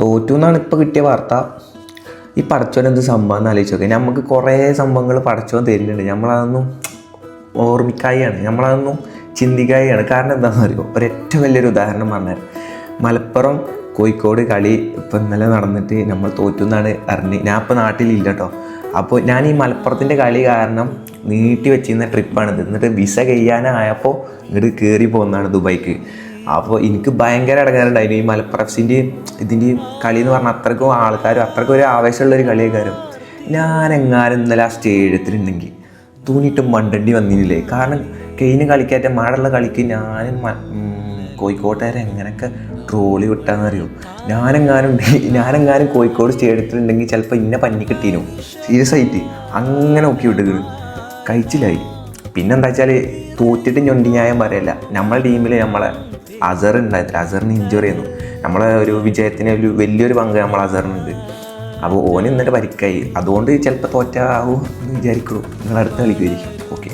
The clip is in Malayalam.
തോറ്റു എന്നാണ് ഇപ്പോൾ കിട്ടിയ വാർത്ത. ഈ പടച്ചോൻ എന്ത് സംഭവം എന്ന് ആലോചിച്ച് നോക്കുക നമുക്ക് കുറേ സംഭവങ്ങൾ പടച്ചോൻ തരുന്നുണ്ട്. നമ്മളതൊന്നും ഓർമ്മിക്കായാണ് നമ്മളതൊന്നും ചിന്തിക്കായാണ് കാരണം എന്താണെന്ന് അറിയുമോ ഒരേറ്റ വലിയൊരു ഉദാഹരണം പറഞ്ഞാൽ മലപ്പുറം കോഴിക്കോട് കളി ഇപ്പം ഇന്നലെ നടന്നിട്ട് നമ്മൾ തോറ്റു എന്നാണ് അറിഞ്ഞ്. ഞാൻ ഇപ്പോൾ നാട്ടിലില്ല കേട്ടോ അപ്പോൾ ഞാൻ ഈ മലപ്പുറത്തിന്റെ കളി കാരണം നീട്ടി വെച്ചിരുന്ന ട്രിപ്പാണിത് എന്നിട്ട് വിസ കഴിയാനായപ്പോൾ ഇങ്ങോട്ട് കയറി പോകുന്നതാണ് ദുബായിക്ക്. അപ്പോൾ എനിക്ക് ഭയങ്കര ഇടങ്ങാറുണ്ടായിരുന്നു ഈ മലപ്പുറം എഫ്സിന്റെയും ഇതിന്റെയും കളി എന്ന് പറഞ്ഞാൽ അത്രക്കും ആൾക്കാരും അത്രക്കും ഒരു ആവേശമുള്ളൊരു കളിയേക്കാരും ഞാൻ എങ്ങാനും ഇന്നലെ ആ സ്റ്റേഡിയത്തിലുണ്ടെങ്കിൽ തൂങ്ങിയിട്ട് മണ്ടണ്ടി വന്നില്ലേ കാരണം കഴിഞ്ഞ കളിക്കാറ്റ മഴയുള്ള കളിക്ക് ഞാൻ കോഴിക്കോട്ടുകാരെ എങ്ങനെയൊക്കെ ട്രോളി വിട്ടാന്നറിയോ? ഞാനെങ്ങാനും ഉണ്ടെങ്കിൽ ഞാനെങ്ങാനും കോഴിക്കോട് സ്റ്റേഡിയത്തിലുണ്ടെങ്കിൽ ചിലപ്പോൾ ഇന്നെ പഞ്ഞി കിട്ടീനു. സീരിയസ് ആയിട്ട് അങ്ങനെ നോക്കി വിട്ടുകണ് കഴിച്ചില്ലായി. പിന്നെന്താ വെച്ചാൽ തോറ്റിട്ട് ഞൊണ്ടി ന്യായം പറയല്ല. നമ്മളെ ടീമിൽ നമ്മളെ അസർ ഉണ്ടായിട്ടില്ല അസറിന് ഇഞ്ചുറി ചെയ്യുന്നു. നമ്മളെ ഒരു വിജയത്തിന് ഒരു വലിയൊരു പങ്ക് നമ്മൾ അസറിനുണ്ട് അപ്പോൾ ഓന് എന്നിട്ട് പരിക്കായി. അതുകൊണ്ട് ചിലപ്പോൾ തോറ്റാവും എന്ന് വിചാരിക്കുള്ളൂ. നിങ്ങൾ അടുത്ത കളിക്കുമായിരിക്കും ഓക്കെ